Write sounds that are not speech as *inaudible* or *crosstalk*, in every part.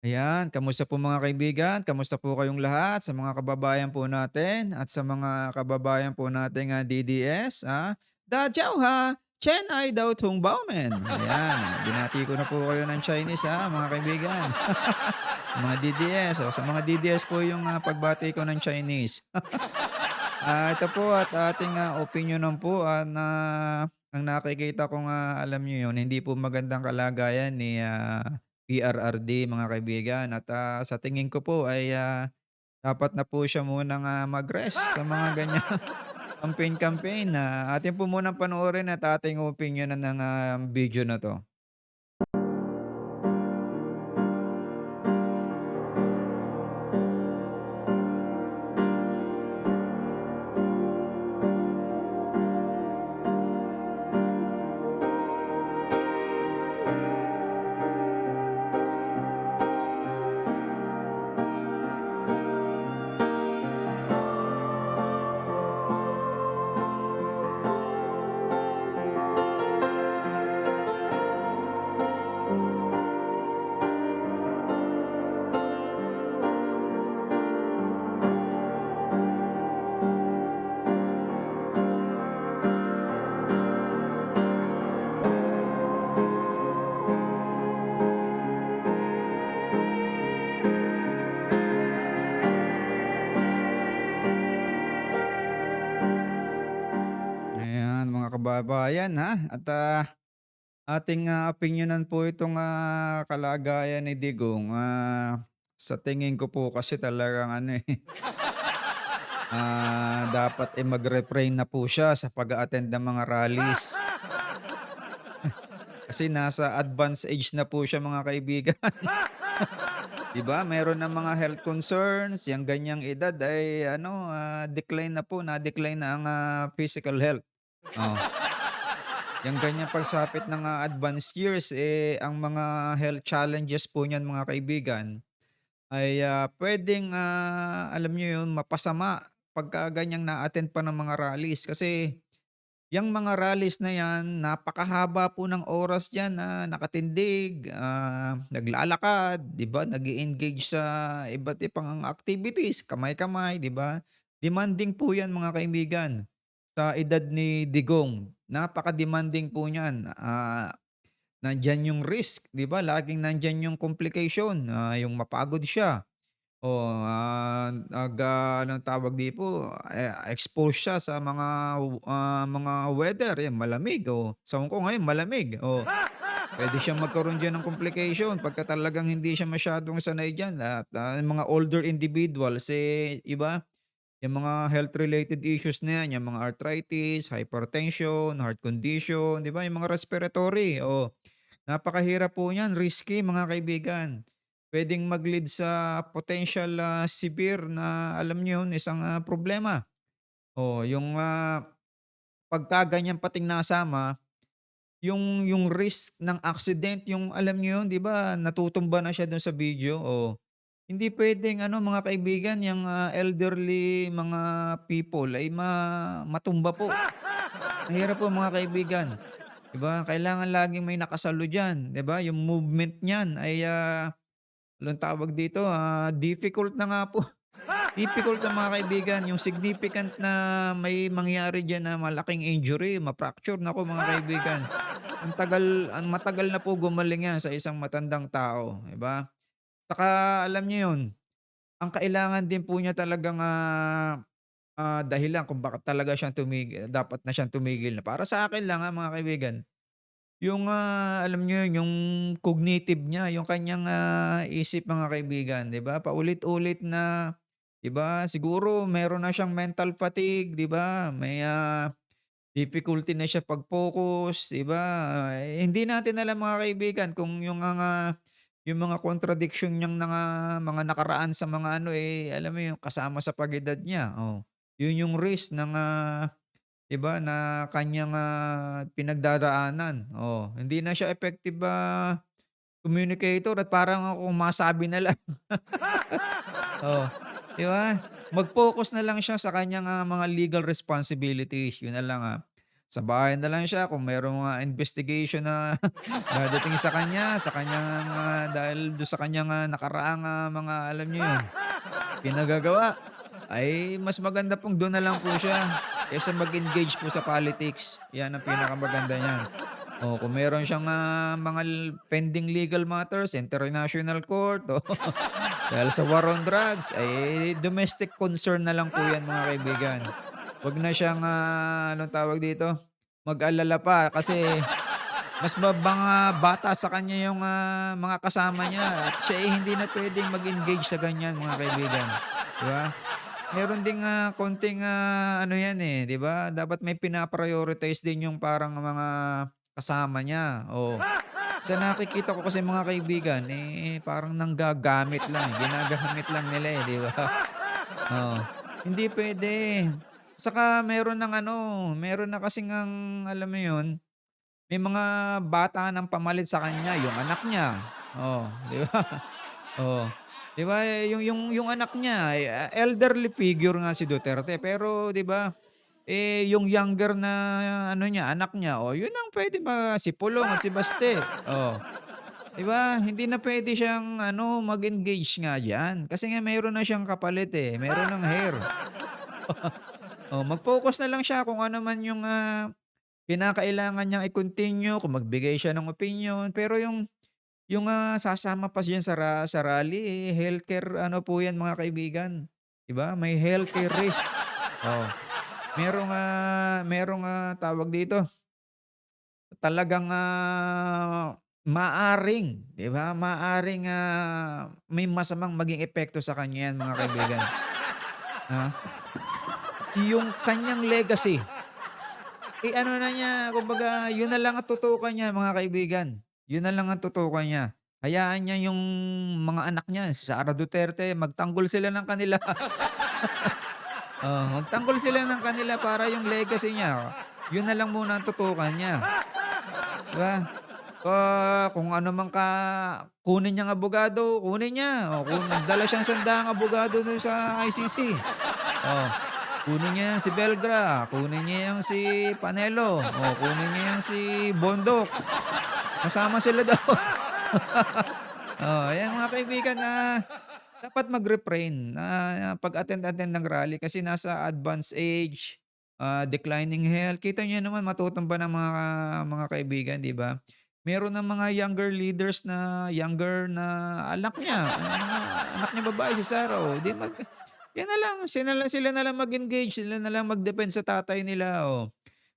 Ayan, kamusta po mga kaibigan? Kamusta po kayong lahat sa mga kababayan po natin at sa mga kababayan po nating ah, DDS? Ah? Dajiao ha! Chen ai daw tung baomen. Ayan, ah, binati ko na po kayo ng Chinese ha, mga kaibigan. *laughs* mga DDS. O, sa mga DDS po yung ah, pagbati ko ng Chinese. *laughs* Ah, ito po at ating ah, opinionan po ah, na ang nakikita ko nga alam niyo yun, hindi po magandang kalagayan ni ah, PRRD mga kaibigan at ah, sa tingin ko po ay ah, dapat na po siya munang ah, mag-rest sa mga ganyan *laughs* campaign-campaign na atin po munang panoorin at ating opinionan ng ah, video na 'to. Mga kababayan ha at ah, ating ah, opinyonan po itong ah, kalagayan ni Digong. Ah, sa tingin ko po kasi talagang ano eh *laughs* Ah, dapat, eh, mag-refrain na po siya sa pag-a-attend ng mga rallies. *laughs* Kasi nasa advanced age na po siya mga kaibigan. *laughs* 'Di ba meron ng mga health concerns, yang ganyang edad ay ano, ah, decline na po, na-decline na ang, ah, physical health. Oh, yang ganyang pagsapit ng, ah, advanced years, eh, ang mga health challenges po niyan mga kaibigan ay, ah, puwedeng, ah, alam niyo 'yun, mapasama pagka ganyang na-attend pa ng mga rallies. Kasi yang mga rallies na 'yan, napakahaba po ng oras diyan na nakatindig, ah, naglalakad, 'di ba, nag-e-engage sa iba't ibang activities, kamay-kamay, 'di ba? Demanding po 'yan mga kaibigan, sa edad ni Digong. Napaka-demanding po niyan, ah Nandiyan yung risk, 'di ba? Laging nandiyan yung complication, ah, yung mapagod siya. O, ah, nag, ah, anong tawag dito, eh, expose siya sa mga, ah, mga weather, yan malamig. O sa Hong Kong ngayon malamig, oh, puwede siyang magkaroon diyan ng complication pagka talagang hindi siya masyadong sanay diyan at, ah, mga older individuals, eh, iba, yung mga health related issues na yan, yung mga arthritis, hypertension, heart condition, 'di ba, yung mga respiratory, oh. Napakahirap po niyan, risky mga kaibigan. Puwedeng mag-lead sa potential, ah, severe na alam niyo 'yun, isang, ah, problema. Oh, yung, ah, pagka pating nasama, yung yung risk ng accident, yung alam niyo 'yun, 'di ba, natutumba na siya dun sa video, oh. Hindi puwedeng ano mga kaibigan, yang, ah, elderly mga people ay ma matumba po. Mahirap po mga kaibigan. 'Di ba, kailangan laging may nakasalo diyan, 'di ba? Yung movement niyan ay, ah, anong tawag dito, ah, difficult na nga po. Difficult na mga kaibigan, yung significant na may mangyari diyan na malaking injury, ma-fracture, naku mga kaibigan. Ang tagal ang matagal na po gumaling 'yan sa isang matandang tao, 'di ba? Saka alam niyo 'yun, ang kailangan din po niya talagang, ah, ah, dahilan kung bakit talaga siyang tumigil dapat na siyang tumigil na para sa akin lang, ah, mga kaibigan yung, ah, alam niyo yun, yung cognitive niya, yung kanyang, ah, isip mga kaibigan, 'di ba? Paulit-ulit na 'di ba, siguro meron na siyang mental fatigue, 'di ba? May, ah, difficulty na siya pag-focus, 'di ba? Eh, hindi natin alam mga kaibigan kung yung mga yung mga contradiction niyang mga mga nakaraan sa mga ano, eh, alam mo yung kasama sa pag-edad niya, oh. Yun yung risk ng, ah 'Di ba, na kanyang, ah, pinagdaraanan, oh. Hindi na siya effective, ah, communicator at parang kung masabi na lang, *laughs* oh, 'di? Mag-focus na lang siya sa kanyang, ah, mga legal responsibilities, yun na lang, ah. Sa bahay na lang siya kung merong mga investigation na *laughs* dadating sa kanya, sa kanyang, ah, dahil dun sa kanyang, ah, nakaraang, ah, mga alam niyo yun, pinagagawa, ay mas maganda pong dun na lang po siya kaysa mag-engage po sa politics. Yan ang pinakamaganda niyan. Oh, kung meron siyang, ah, mga pending legal matters, international court, oh, *laughs* dahil sa war on drugs, ay domestic concern na lang po yan mga kaibigan. 'Wag na siyang, ah, anong tawag dito, mag-alala pa kasi mas ba mga bata sa kanya yung, ah, mga kasama niya at siya ay hindi na puwedeng mag-engage sa ganyan mga kaibigan, 'di ba? Meron ding, ah, konting, ah, ano yan, eh, 'di ba? Dapat may pina-prioritize din yung parang mga kasama niya, oo. Sa nakikita ko kasi mga kaibigan, eh, parang nanggagamit lang, eh, ginagamit lang nila, eh, 'di ba? Oo, hindi puwede. Saka meron ng ano, meron na kasing ang alam mo yun, may mga bata ng pamalit sa kanya, yung anak niya, oh, *laughs* 'di ba? Oo. 'Di ba, yung yung yung anak niya, eh, elderly figure nga si Duterte pero 'di ba, eh, yung younger na ano niya, anak niya, oh, yun ang puwede ma si Pulong at si Baste, oh. 'Di ba, hindi na puwede siyang ano, mag-engage nga diyan kasi nga meron na siyang kapalit, eh, meron ng heir. *laughs* Oh, mag-focus na lang siya kung ano man yung, ah, kinakailangan niyang i-continue, kung magbigay siya ng opinyon. Pero yung yung, ah, sasama pa diyan sa ra sa rally, eh, healthcare ano po 'yan mga kaibigan, 'di ba? May healthcare risk. Oh, merong, ah, merong, ah, tawag dito, talagang, ah, maaaring, 'di ba, maaaring, ah, may masamang maging epekto sa kanya 'yan mga kaibigan. Ah, yung kanyang legacy. Eh, ano na niya, kumbaga yun na lang ang tutukan niya mga kaibigan. Yun na lang ang tutukan niya. Hayaan niya yung mga anak niya, si Sara Duterte, magtanggol sila ng kanila. *laughs* Oo, magtanggol sila ng kanila para yung legacy niya, yun na lang muna ang tutukan niya. 'Di ba? Ah, kung ano man ka kunin niyang abogado, kunin niya. O kung nagdala siyang sandaang abogado dun sa ICC. Oh, kunin niya yan si Belgra, kunin niya yang si Panelo, o kunin niya yang si Bondok. Masama sila daw. *laughs* Oo, ayan mga kaibigan, ah, dapat mag-refrain na pag-attend-attend ng rally kasi nasa advanced age, ah, declining health. Kita niyo naman matutumba ng mga mga kaibigan, 'di ba? Meron ng mga younger leaders na younger na anak niya, ang mga anak niya babae si Sara, oh, 'di mag yan na lang, sila na sila na lang mag-engage, sila na lang mag-defend sa tatay nila, oh.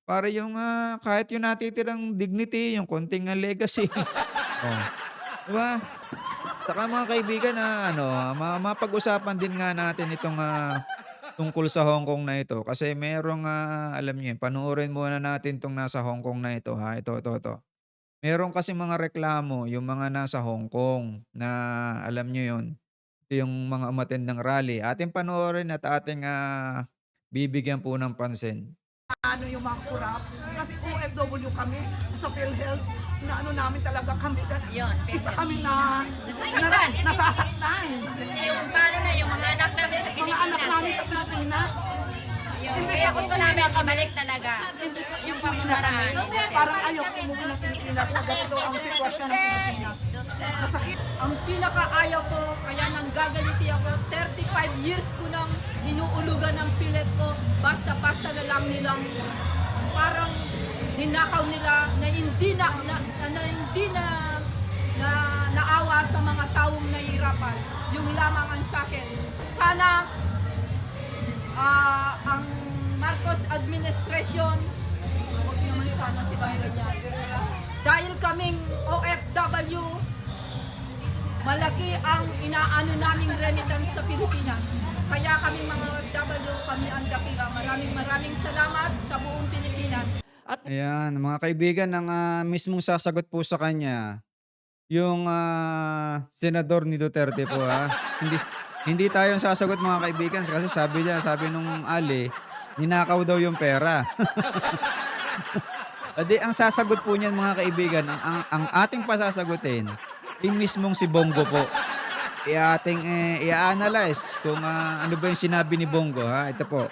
Para yung, ah, kahit yung natitirang dignity, yung konting, ah, legacy. *laughs* Oh, 'di ba? Saka mga kaibigan, ah, ano, ma mapag-usapan din nga natin itong, ah, tungkol sa Hong Kong na ito kasi merong, ah, alam niyo yun, panoorin muna natin 'tong nasa Hong Kong na ito, ha. Ito, ito, ito. Meron kasing mga reklamo yung mga nasa Hong Kong na alam niyo yun, ito yung mga umattend ng rally. Ating panoorin at ating, ah, bibigyan po ng pansin. ano yung mga kurap. Kasi OFW kami sa PhilHealth, na ano namin talaga kami. Yun, Isa PhilHealth. kami na Nasasaktan. na- nasasaktan. Kasi yung paano na yung mga anak namin sa Mga Pilipinas. anak namin sa Pilipinas. Yung, Imbes kaya na gusto umuwi namin na kami. ibalik talaga. Imbes na Yung umuwi na pamamaraan. kami, Parang ayaw ko umuwi ng Pilipinas na ganito ang sitwasyon ng Pilipinas. Masakit. Ang pinakaayaw ko, kaya nang gagaliti ako, 35 years ko nang hinuulugan ng pilit ko, basta-basta na lang nilang parang ninakaw nila na hindi na, na, na, hindi na, na naawa sa mga taong nahihirapan. Yung lamang ang sa akin. Sana ah, ang Marcos administration, huwag naman sana sila ganyan. Dahil kaming OFW, malaki ang inaano naming remittance sa Pilipinas. Kaya kami mga OFW, kami ang dakila. Maraming maraming salamat sa buong Pilipinas. Ayan, mga kaibigan, ang, ah, mismong sasagot po sa kanya, yung, ah, senador ni Duterte po, ha. Hindi hindi tayo ang sasagot mga kaibigan kasi sabi niya, sabi nung Ali, ninakaw daw yung pera. *laughs* O di ang sasagot po niyan mga kaibigan, ang ang ang ating pasasagutin, yung mismong si Bongo po. I-ating, eh, i-a-analyze kung, ah, ano ba yung sinabi ni Bongo, ha. Ito po.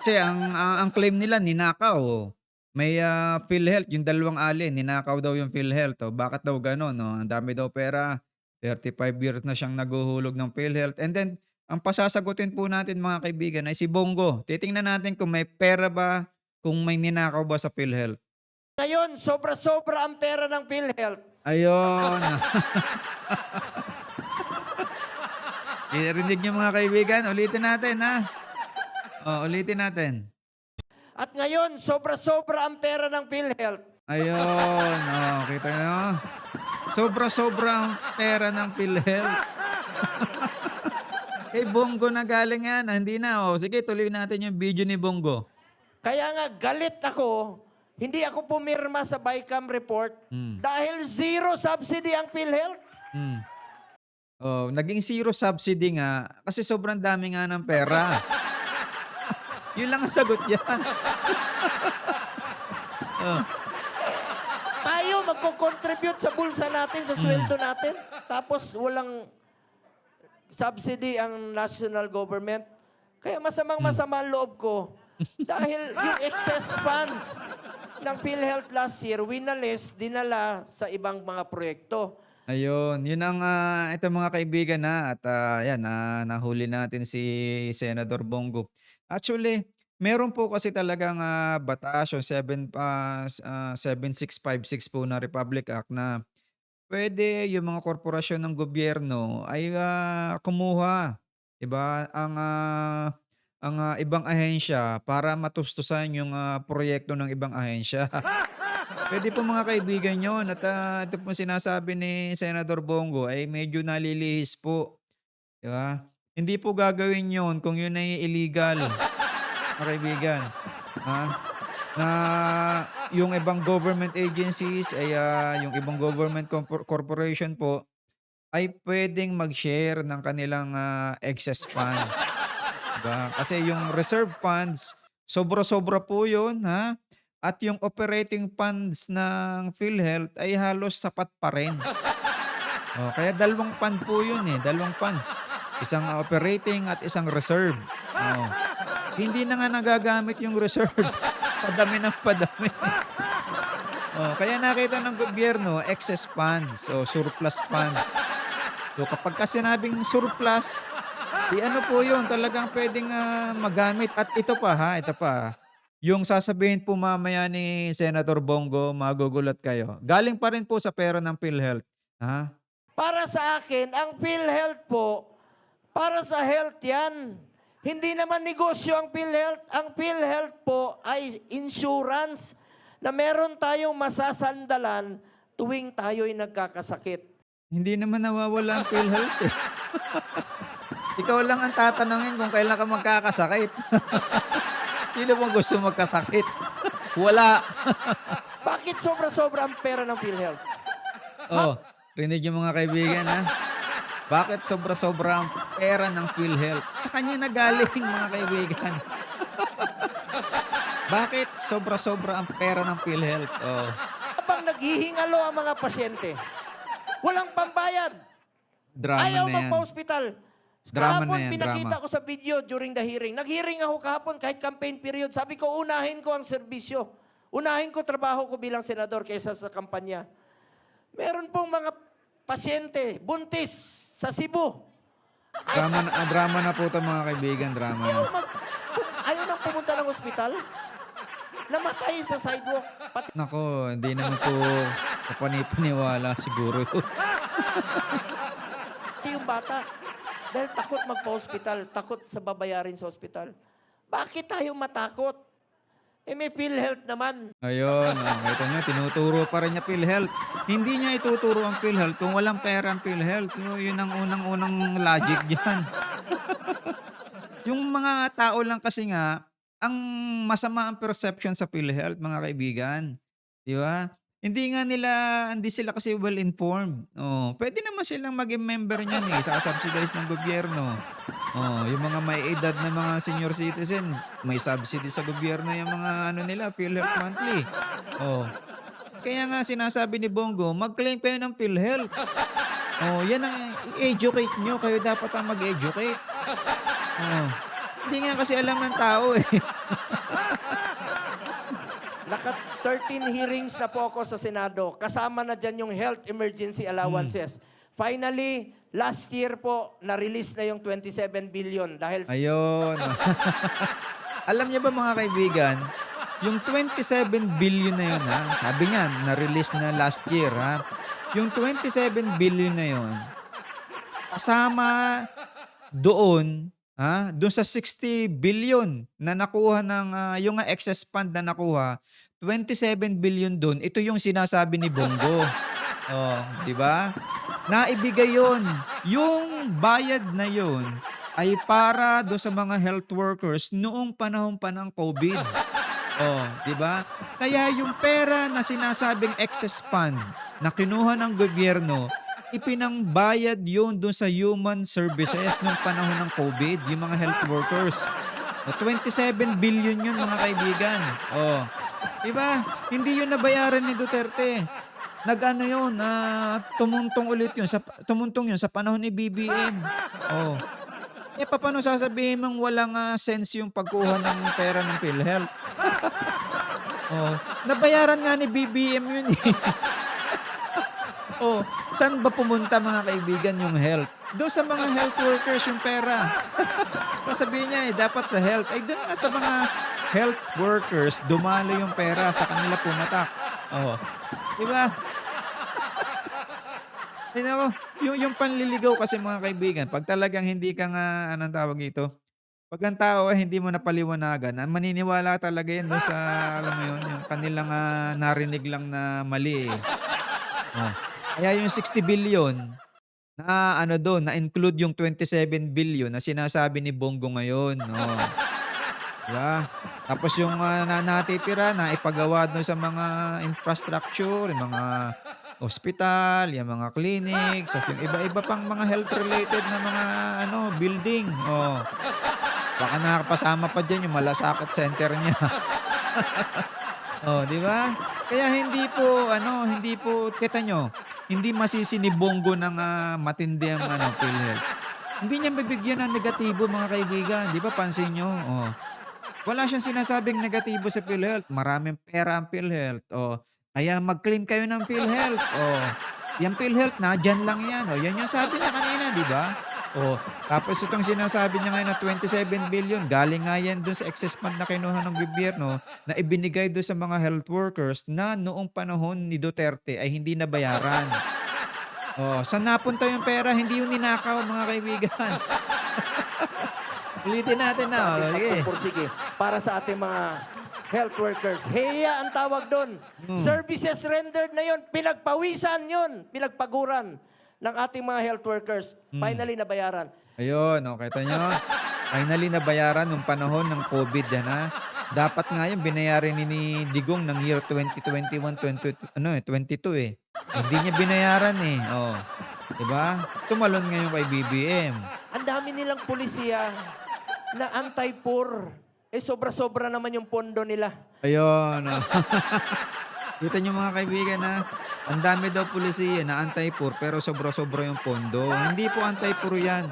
Kasi ang ang ang claim nila ninakaw. may ah, PhilHealth, yung dalawang alin, ninakaw daw yung PhilHealth. Oh, bakit daw gano'n? No? Ang dami daw pera. 35 years na siyang naguhulog ng PhilHealth. And then, ang pasasagutin po natin mga kaibigan ay si Bongo. Titingnan natin kung may pera ba, kung may ninakaw ba sa PhilHealth. Ngayon, sobra-sobra ang pera ng PhilHealth. Ayun. *laughs* Irinig niyo mga kaibigan. Ulitin natin ha. Oh, ulitin natin. At ngayon, sobra-sobra ang pera ng PhilHealth. Ayun. Oh, kita nyo? Sobra-sobra ang pera ng PhilHealth. *laughs* eh, Bongo na galing yan. Ah, Hindi na. Oh. Sige, tuloy natin yung video ni Bongo. Kaya nga, galit ako. Hindi ako pumirma sa BICAM report Hmm. dahil zero subsidy ang PhilHealth. Hmm. Oh, naging zero subsidy nga kasi sobrang dami nga ng pera. *laughs* Yun lang ang sagot yan. *laughs* oh. Tayo magko-contribute sa bulsa natin, sa sweldo natin. Tapos walang subsidy ang national government. Kaya masamang masama ang loob ko. Dahil yung excess funds ng PhilHealth last year, winalis, dinala sa ibang mga proyekto. Ayun, yun ang ah, ito mga kaibigan na at ah, yan na nahuli natin si Senador Bongo. Actually, meron po kasi talagang ah, batas yung 7 ah, s- ah, 7656 po na Republic Act na pwede yung mga korporasyon ng gobyerno ay ah, kumuha, 'di ba? Ang ah, ang ah, ibang ahensya para matustusan yung ah, proyekto ng ibang ahensya. *laughs* Puwede po mga kaibigan yun at, ah, ito pong sinasabi ni Senador Bongo ay medyo nalilihis po, 'di ba? Hindi po gagawin yun kung yun ay illegal, mga kaibigan, ha? Na yung ibang government agencies ay, ah, yung ibang government compor corporation po ay puwedeng mag-share ng kanilang, ah, excess funds, 'di ba? Kasi yung reserve funds, sobra-sobra po yun, ha? At yung operating funds ng PhilHealth ay halos sapat pa rin. Oh, kaya dalawang fund po yun eh, dalawang funds. Isang operating at isang reserve. Oh. Hindi na nga nagagamit yung reserve. *laughs* Padami ng padami. Oh, kaya nakita ng gobyerno, excess funds o surplus funds. So kapag ka sinabing surplus, di ano po yun, talagang pwedeng ah, magamit. At ito pa ha, ito pa. Yung sasabihin po mamaya ni Senator Bongo, magugulat kayo. Galing pa rin po sa pera ng PhilHealth. Ha? Para sa akin, ang PhilHealth po, para sa health yan. Hindi naman negosyo ang PhilHealth. Ang PhilHealth po ay insurance na meron tayong masasandalan tuwing tayo'y nagkakasakit. Hindi naman nawawala ang PhilHealth eh. *laughs* Ikaw lang ang tatanungin kung kailan ka magkakasakit. *laughs* Sino bang gusto magkasakit? *laughs* Wala. Bakit sobra-sobra ang pera ng PhilHealth? Oh, rinig yung mga kaibigan ha. Bakit sobra-sobra ang pera ng PhilHealth? Sa kanya na galing mga kaibigan. *laughs* Bakit sobra-sobra ang pera ng PhilHealth? Oh. Habang naghihingalo ang mga pasyente, walang pambayad. Drama Ayaw na yan. magpa-hospital. Drama kahapon, na yan, pinakita drama. ko sa video during the hearing. Nag-hearing ako kahapon kahit campaign period. Sabi ko, unahin ko ang serbisyo. Unahin ko trabaho ko bilang senador kaysa sa kampanya. Meron pong mga pasyente, buntis, sa Cebu. Drama na, ah, drama na po ito mga kaibigan. Drama na. Ayaw, mag, ayaw nang pumunta ng ospital. Namatay sa sidewalk. Pati Nako, hindi naman po *laughs* kapanipaniwala siguro yun. yung bata. Dahil takot magpa-hospital, takot sa babayarin sa ospital. Bakit tayo matakot? Eh may PhilHealth naman. Ayun, oh, kita nyo, tinuturo pa rin niya PhilHealth. Hindi niya ituturo ang PhilHealth kung walang pera ang PhilHealth. Yun, yun ang unang-unang logic dyan. *laughs* yung mga tao lang kasi nga, ang masama ang perception sa PhilHealth, mga kaibigan. Di ba? Hindi nga nila, hindi sila kasi well-informed. Oh, pwede naman silang maging member niyan eh, sa subsidize ng gobyerno. Oh, yung mga may edad na mga senior citizens, may subsidy sa gobyerno yung mga ano nila, PhilHealth monthly. Oh. Kaya nga sinasabi ni Bongo, mag-claim kayo ng PhilHealth. Oh, yan ang educate nyo. Kayo dapat ang mag-educate. Oh. Hindi nga kasi alam ng tao eh. *laughs* Nakat 13 hearings na po ako sa Senado. Kasama na dyan yung health emergency allowances. Finally, last year po, na-release na yung 27 billion dahil Ayun. *laughs* Alam niyo ba mga kaibigan, yung 27 billion na yun ha, sabi niya, na-release na last year ha, yung 27 billion na yun, kasama doon, ha, doon sa 60 billion na nakuha ng, ah, yung nga excess fund na nakuha, 27 billion doon, ito yung sinasabi ni Bongo. *laughs* Oh, di ba? Naibigay yon. Yung bayad na yon ay para do sa mga health workers noong panahon pa ng COVID. Oh, 'di ba? Kaya yung pera na sinasabing excess fund na kinuha ng gobyerno, ipinangbayad yun doon sa human services noong panahon ng COVID, yung mga health workers. O, 27 billion yun mga kaibigan. Oh. 'Di ba? Hindi yun nabayaran ni Duterte. Nag-ano yun, na tumuntong ulit yun, sa, tumuntong yun sa panahon ni BBM. Oh. Eh, paano sasabihin mong walang ah, sense yung pagkuha ng pera ng PhilHealth? *laughs* oh, nabayaran nga ni BBM yun eh. *laughs* oh, saan ba pumunta mga kaibigan yung health? Doon sa mga health workers yung pera. *laughs* Sasabihin niya eh, dapat sa health. Ay, doon nga sa mga health workers, dumalo yung pera sa kanila pumatak. Oh. Diba? Tingnan mo, yung, yung panliligaw kasi mga kaibigan, pag talagang hindi ka nga, anong tawag ito, pag ang tao ay hindi mo napaliwanagan, maniniwala talaga yan doon sa, alam mo yun, yung kanilang ah, narinig lang na mali eh. Oh. Kaya yung 60 billion, na ano doon, na-include yung 27 billion na sinasabi ni Bongo ngayon. Oh. Diba? Tapos yung ah, na natitira na ipagawa doon sa mga infrastructure, yung mga ospital, yung mga clinics, at yung iba-iba pang mga health-related na mga ano building. Oh. Baka nakapasama pa dyan yung malasakit center niya. *laughs* oh, di ba? Kaya hindi po, ano, hindi po, kita nyo, hindi masisi ni Bongo ng ah, matindi ang ano, PhilHealth. Hindi niya bibigyan ng negatibo mga kaibigan. Di ba pansin nyo? Oh. Wala siyang sinasabing negatibo sa PhilHealth. Maraming pera ang PhilHealth. Oh. Kaya mag-claim kayo ng PhilHealth. Oh. Yung PhilHealth na, dyan lang yan. Oh. Yan yung sabi niya kanina, di ba? Oh. Tapos itong sinasabi niya ngayon na 27 billion, galing nga yan dun sa excess fund na kinuha ng gobyerno na ibinigay doon sa mga health workers na noong panahon ni Duterte ay hindi nabayaran. Oh, saan napunta yung pera? Hindi yung ninakaw, mga kaibigan. *laughs* Ulitin natin na. Oh, sige. pagpupursige para sa ating mga health workers. Heya ang tawag doon. Hmm. Services rendered na yon, pinagpawisan yon, pinagpaguran ng ating mga health workers. Hmm. Finally, nabayaran. Ayun, oh, kita nyo. Finally nabayaran nung panahon ng COVID yan ha. Dapat nga yung binayaran ni, ni Digong ng year 2021, 20, ano eh, 22 eh. Hindi niya binayaran eh. Oh. 'Di ba? Tumalon ngayon kay BBM. Ang dami nilang pulisiya na anti-poor. Eh, sobra-sobra naman yung pondo nila. Ayun. Oh. *laughs* Kita niyo mga kaibigan na ang dami daw pulisiya na anti-poor pero sobra-sobra yung pondo. Hindi po anti-poor yan.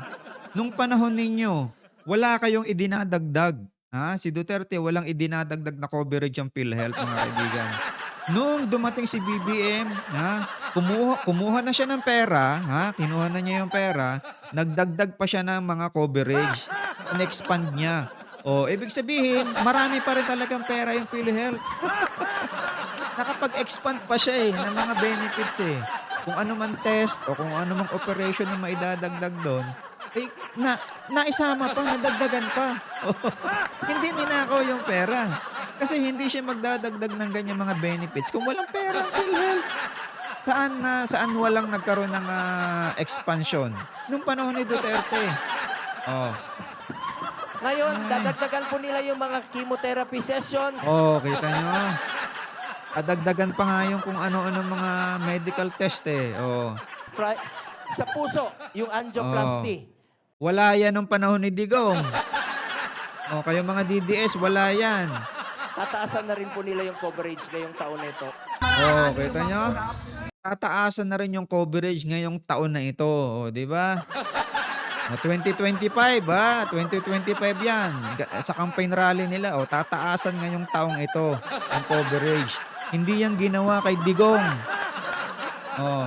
Nung panahon ninyo, wala kayong idinadagdag. Ha? Si Duterte walang idinadagdag na coverage ang PhilHealth mga kaibigan. Nung dumating si BBM, ha, kumuha, kumuha na siya ng pera, ha, kinuha na niya yung pera, nagdagdag pa siya ng mga coverage. In-expand niya. O, ibig sabihin, marami pa rin talagang pera yung PhilHealth. *laughs* Nakapag-expand pa siya eh ng mga benefits eh. Kung ano man test o kung ano mang operation na maidadagdag doon, eh, na, naisama pa, nadagdagan pa. *laughs* hindi ninakaw yung pera. Kasi hindi siya magdadagdag ng ganyan mga benefits kung walang pera ang PhilHealth. Saan na saan walang nagkaroon ng ah, expansion nung panahon ni Duterte. Oh. Ngayon, dadagdagan po nila yung mga chemotherapy sessions. Oh, kita nyo. Adagdagan pa nga yung kung ano-ano mga medical test eh. Oh. pri- sa puso, yung angioplasty. Wala yan nung panahon ni Digong. O, kayo mga DDS, wala yan. Tataasan na rin po nila yung coverage ngayong taon na ito. O, kita nyo? Tataasan na rin yung coverage ngayong taon na ito. O, di ba? O, 2025, ha? 2025 yan. Sa campaign rally nila, o, tataasan ngayong taong ito ang coverage. Hindi yan ginawa kay Digong. Oh.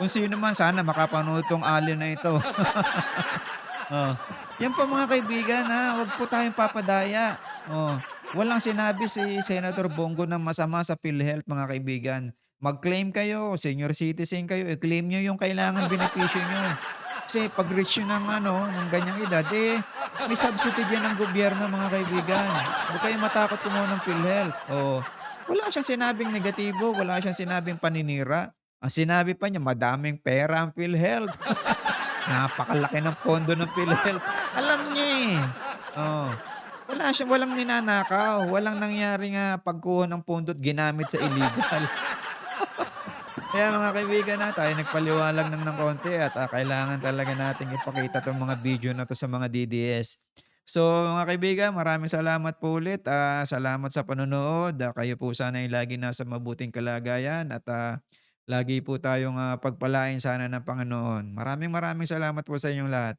Kung sino man sana makapanood tong alin na ito. *laughs* oh. Yan po mga kaibigan ha, huwag po tayong papadaya. Oh. Walang sinabi si Senator Bongo na masama sa PhilHealth mga kaibigan. Mag-claim kayo, senior citizen kayo, i-claim nyo yung kailangan benepisyo nyo. Kasi pag reach nyo ng, ano, ng ganyang edad, eh, may subsidy yan ng gobyerno mga kaibigan. Huwag kayong matakot kumuha ng PhilHealth. Oh. Wala siyang sinabing negatibo, wala siyang sinabing paninira. Ang sinabi pa niya, madaming pera ang PhilHealth. *laughs* Napakalaki ng pondo ng PhilHealth. Alam niya eh. Oh. Wala siya, walang ninanakaw. Walang nangyari nga pagkuha ng pondo at ginamit sa illegal. *laughs* Kaya mga kaibigan na tayo nagpaliwalag ng ng konti at ah, kailangan talaga nating ipakita itong mga video na to sa mga DDS. So mga kaibigan, maraming salamat po ulit. Ah, salamat sa panonood. Ah, kayo po sana ay lagi nasa mabuting kalagayan at ah, lagi po tayong ah, pagpalain sana ng Panginoon. Maraming maraming salamat po sa inyong lahat.